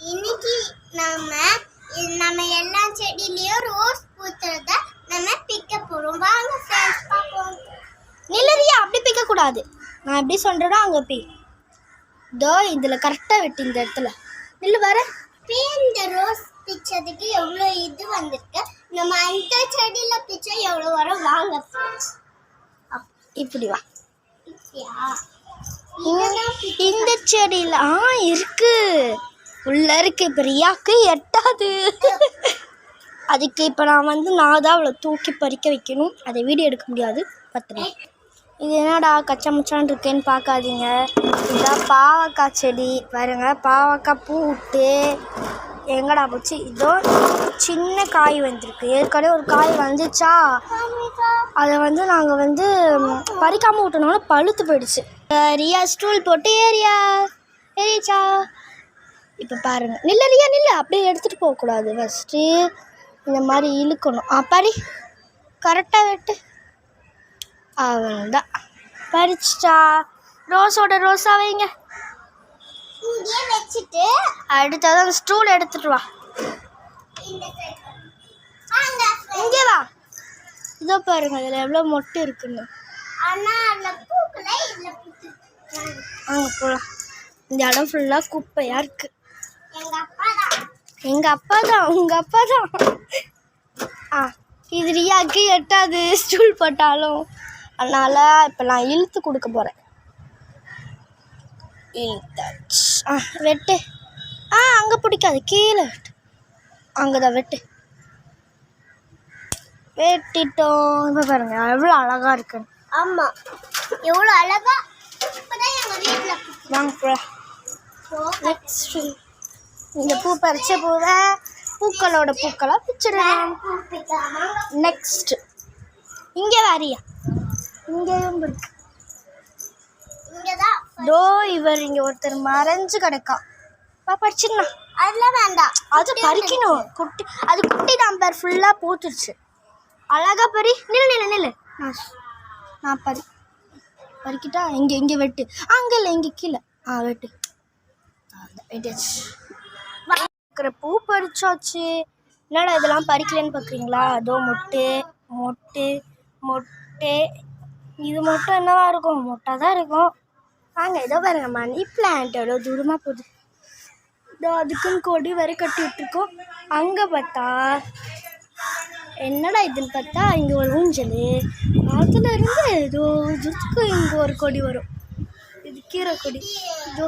இன்னைக்கு நம்ம நம்ம எல்லா செடியிலயும் ரோஸ் பூத்துறத நம்ம பிக்க போறோம். வாங்க ஃப்ரெண்ட்ஸ் பார்ப்போம். நிலவியா? அப்படி பிக்க கூடாது நான் எப்படி சொல்றேனோ அங்க பி. தோ இதுல கரெக்டா வெட்டு இந்த இடத்துல. நில்லு வர இப்போ இந்த ரோஸ் பிச்சதுக்கு எவ்வளோ இது வந்திருக்கு? நம்ம அந்த செடியில பிச்சை எவ்வளோ வரும்? வாங்க ஃப்ரெண்ட்ஸ் இப்படி வா. இந்த செடியில ஆ இருக்கு. உள்ள இருக்கு பிரியாக்கு எட்டாது. அதுக்கு இப்போ நான் வந்து நான் தான் அவளை தூக்கி பறிக்க வைக்கணும். அதை வீடியோ எடுக்க முடியாது. பத்திரம். இது என்னடா கச்சா முச்சான் இருக்கேன்னு பார்க்காதீங்க. இதான் பாவக்காய் செடி. பாருங்க பாவக்காய் பூ விட்டு எங்கடா போச்சு? இதோ சின்ன காய் வந்திருக்கு. ஏற்கனவே ஒரு காய் வந்துச்சா? அதை வந்து நாங்கள் வந்து பறிக்காமல் விட்டனால பழுத்து போயிடுச்சு. ரியா ஸ்டூல் போட்டு ஏரியா ஏரியாச்சா இப்போ பாருங்க. நில்ல நில்ல அப்படியே எடுத்துகிட்டு போகக்கூடாது. ஃபஸ்ட்டு இந்த மாதிரி இழுக்கணும். ஆ பறி கரெக்டாக வெட்டு. அவன்தான் பறிச்சிட்டா. ரோஸோட ரோஸா வைங்க. இங்கேயே வச்சுட்டு அடுத்தது அந்த ஸ்டூல் எடுத்துட்டு வா. இங்கே வா. இதோ பாருங்க இதில் எவ்வளோ மொட்டு இருக்குன்னு. அதுல அங்கே போகலாம் இந்த இடம் ஃபுல்லாக குப்பையாக இருக்குது எங்கள் அப்பா தான் உங்கள் அப்பா தான் ஆ இது ரியாக்கு எட்டாது ஸ்டூல் போட்டாலும் அதனால் இப்போ நான் இழுத்து கொடுக்க போகிறேன் இழுத்தாச்சு. ஆ வெட்டு. ஆ அங்கே பிடிக்காது கீழே வெட்டு. அங்கே தான் வெட்டு. வெட்டிட்டோம். இப்போ பாருங்க எவ்வளோ அழகாக இருக்குன்னு ஆமா. எவ்வளவு அழகா. இப்பதான் எங்க வீட்டுல. வாங்க போகலாம் நெக்ஸ்ட் இந்த பூ பறிச்ச பூவை பூக்களோட பூக்களாக பிச்சிடலாம் நெக்ஸ்ட் இங்கே வாரியா இங்கேயும் இருக்கு. தோ இவர் இங்கே ஒருத்தர் மறைஞ்சு கிடக்கா வா பறிச்சிடலாம். அதுல வேண்டாம். அது பறிக்கணும். குட்டி அது குட்டி நம்பர் ஃபுல்லாக பூத்துருச்சு. அழகா பறி. நில்லு நில்லு நில்லு. நான் நான் பறி. பறிக்கிட்டா இங்கே இங்கே வெட்டு. அங்கே இல்லை இங்கே கீழே. ஆ வெட்டு. அதான், வெட்டியாச்சு பூ பறிச்சாச்சு. என்னடா இதெல்லாம் பறிக்கலன்னு பார்க்குறீங்களா அதோ மொட்டு மொட்டு மொட்டு. இது மட்டும் என்னவா இருக்கும்? மொட்டாக தான் இருக்கும். வாங்க ஏதோ பாருங்க மணி பிளான்ட் எவ்வளோ தூரமாக போகுது. இதோ அதுக்குன்னு கொடி வரை கட்டிட்டுருக்கோம் அங்கே பார்த்தா என்னடா இதுன்னு பார்த்தா இங்கே ஒரு ஊஞ்சல். அதில் இருந்து ஏதோ இதுக்கு இங்கே ஒரு கொடி வரும். இது கீரை கொடி. இதோ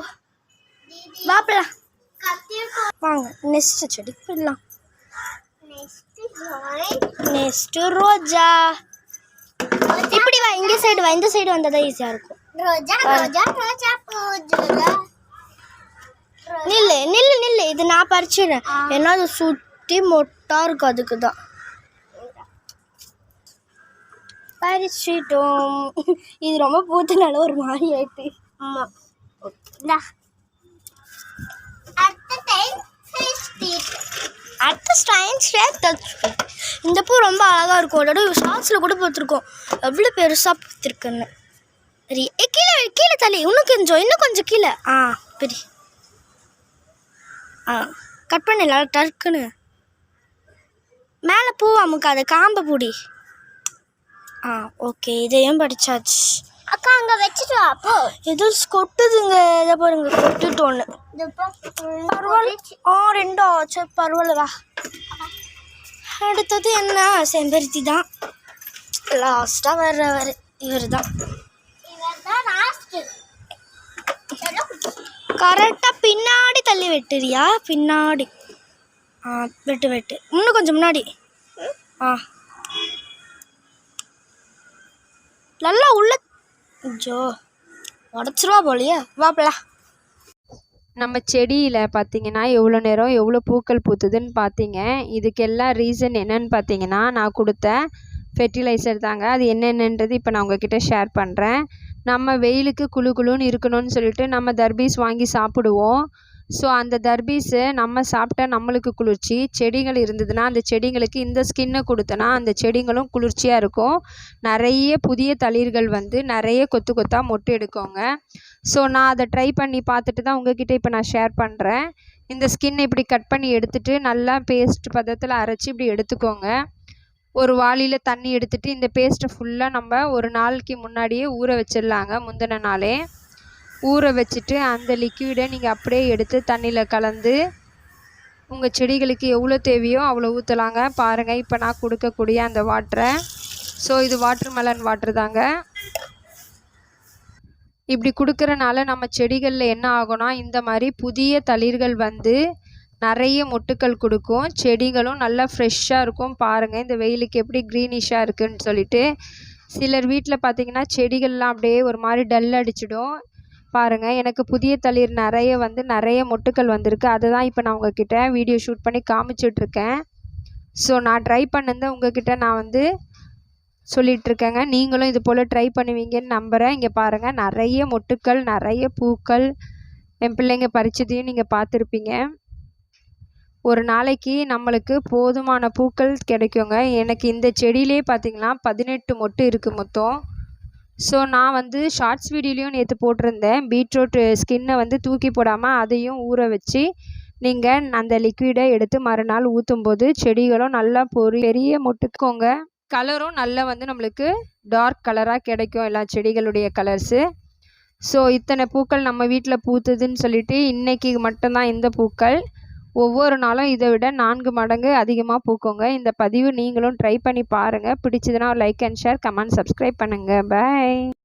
வாப்பிடலாம் வாங்க நெக்ஸ்ட் செடி போயிடலாம். நெக்ஸ்ட் ரோஜா. இப்படி வா இந்த சைடு வா இந்த சைடு வந்தால் தான் ஈஸியாக இருக்கும். ரோஜா ரோஜா ரோஜா பூஜா நில்லு நில்லு நில்லு. இது நான் பறிச்சிடுறேன். ஏன்னா அது சுற்றி மொட்டா இருக்கும் அதுக்கு தான் பறிச்சிட்டோம். இது ரொம்ப பூத்தனால ஒரு மாதிரி ஆயிட்டு. இந்தா. அடுத்த ஸ்டைன் ஸ்ட்ரேட் இந்த பூ ரொம்ப அழகாக இருக்கும். ஒரு தடவை ஷார்ட்ஸில் கூட பார்த்துருக்கோம். எவ்வளோ பெருசாக பார்த்துருக்குன்னு. சரி ஏ கீழே கீழே தள்ளி. இன்னும் கொஞ்சம் இன்னும் கொஞ்சம் கீழே. ஆ பெரிய ஆ கட் பண்ணல டர்க்குன்னு மேலே பூ அமுக்காத காம்பை பூடி. ஆ ஓகே இதையும் படித்தாச்சு அக்கா அங்க வச்சுட்டு வா போ. ஏதோ கொட்டுதுங்க. இதை பாருங்க கொட்டுட்டோன்னு பரவாயில்ல ஆ ரெண்டோ. சரி பரவாயில்ல வா. அடுத்தது என்ன? செம்பருத்தி தான். லாஸ்ட்டாக வர்றவர். இவர் தான் கரெக்டாக பின்னாடி தள்ளி வெட்டுறியா? பின்னாடி. ஆ வெட்டு வெட்டு. இன்னும் கொஞ்சம் முன்னாடி. ஆ. நல்லா உள்ள ஜோ உடச்சிருவா போலியே. வாப்பலாம் நம்ம செடியில் பார்த்தீங்கன்னா எவ்வளோ நேரம் எவ்வளோ பூக்கள் பூத்துதுன்னு பார்த்தீங்க இதுக்கெல்லாம் ரீசன் என்னன்னு பார்த்தீங்கன்னா நான் கொடுத்த ஃபெர்டிலைசர் தாங்க. அது என்னென்னன்றது இப்போ நான் உங்ககிட்ட ஷேர் பண்ணுறேன் நம்ம வெயிலுக்கு குளு குளுன்னு இருக்கணும்னு சொல்லிட்டு நம்ம தர்பீஸ் வாங்கி சாப்பிடுவோம். ஸோ அந்த தர்பீஸு நம்ம சாப்பிட்டா நம்மளுக்கு குளிர்ச்சி செடிகள் இருந்ததுன்னா அந்த செடிங்களுக்கு இந்த ஸ்கின்னை கொடுத்தோன்னா அந்த செடிங்களும் குளிர்ச்சியாக இருக்கும். நிறைய புதிய தளிர்கள் வந்து நிறைய கொத்து கொத்தாக மொட்டு எடுக்கோங்க. ஸோ நான் அதை ட்ரை பண்ணி பார்த்துட்டு தான் உங்ககிட்ட இப்போ நான் ஷேர் பண்ணுறேன் இந்த ஸ்கின்னை இப்படி கட் பண்ணி எடுத்துட்டு நல்லா பேஸ்ட் பதத்தில் அரைச்சி இப்படி எடுத்துக்கோங்க. ஒரு வாளியில் தண்ணி எடுத்துகிட்டு இந்த பேஸ்ட்டை ஃபுல்லாக நம்ம ஒரு நாளைக்கு முன்னாடியே ஊற வச்சிடலாங்க முந்தின நாளே. ஊற வச்சுட்டு அந்த லிக்யூடை நீங்கள் அப்படியே எடுத்து தண்ணியில் கலந்து உங்கள் செடிகளுக்கு எவ்வளோ தேவையோ அவ்வளோ ஊற்றலாங்க பாருங்கள் இப்போ நான் கொடுக்கக்கூடிய அந்த வாட்டரை ஸோ இது வாட்டர் மெலன் வாட்டர் தாங்க. இப்படி கொடுக்குறனால நம்ம செடிகளில் என்ன ஆகும்னா இந்த மாதிரி புதிய தளிர்கள் வந்து நிறைய மொட்டுக்கள் கொடுக்கும். செடிகளும் நல்லா ஃப்ரெஷ்ஷாக இருக்கும். பாருங்கள் இந்த வெயிலுக்கு எப்படி க்ரீனிஷாக இருக்குன்னு சொல்லிட்டு. சிலர் வீட்டில் பார்த்தீங்கன்னா செடிகள்லாம் அப்படியே ஒரு மாதிரி டல் அடிச்சிடும். பாருங்கள் எனக்கு புதிய தளிர் நிறைய வந்து நிறைய மொட்டுக்கள் வந்திருக்கு. அதை தான் இப்போ நான் உங்ககிட்ட வீடியோ ஷூட் பண்ணி காமிச்சிட்ருக்கேன். ஸோ நான் ட்ரை பண்ணதை உங்ககிட்ட நான் வந்து சொல்லிகிட்ருக்கேங்க நீங்களும் இது போல் ட்ரை பண்ணுவீங்கன்னு நம்புகிறேன் இங்கே பாருங்கள் நிறைய மொட்டுக்கள் நிறைய பூக்கள் என் பிள்ளைங்க பறிச்சதையும் நீங்கள் பார்த்துருப்பீங்க. ஒரு நாளைக்கு நம்மளுக்கு போதுமான பூக்கள் கிடைக்குங்க. எனக்கு இந்த செடியிலே பார்த்திங்கன்னா பதினெட்டு மொட்டு இருக்குது மொத்தம். ஸோ நான் வந்து ஷார்ட்ஸ் வீடியோலையும் நேற்று போட்டிருந்தேன். பீட்ரூட் ஸ்கின்னை வந்து தூக்கி போடாமல் அதையும் ஊற வச்சு நீங்கள் அந்த லிக்விடை எடுத்து மறுநாள் ஊற்றும் போது செடிகளும் நல்லா பொறி பெரிய மொட்டுக்கோங்க. கலரும் நல்லா வந்து நம்மளுக்கு டார்க் கலராக கிடைக்கும் எல்லா செடிகளுடைய கலர்ஸு ஸோ இத்தனை பூக்கள் நம்ம வீட்டில் பூத்துதுன்னு சொல்லிட்டு இன்றைக்கி மட்டும்தான் இந்த பூக்கள். ஒவ்வொரு நாளும் இதை விட நான்கு மடங்கு அதிகமாக பூக்குங்க. இந்த பதிவு நீங்களும் ட்ரை பண்ணி பாருங்கள் பிடிச்சதுன்னா like and share comment subscribe பண்ணுங்கள் பை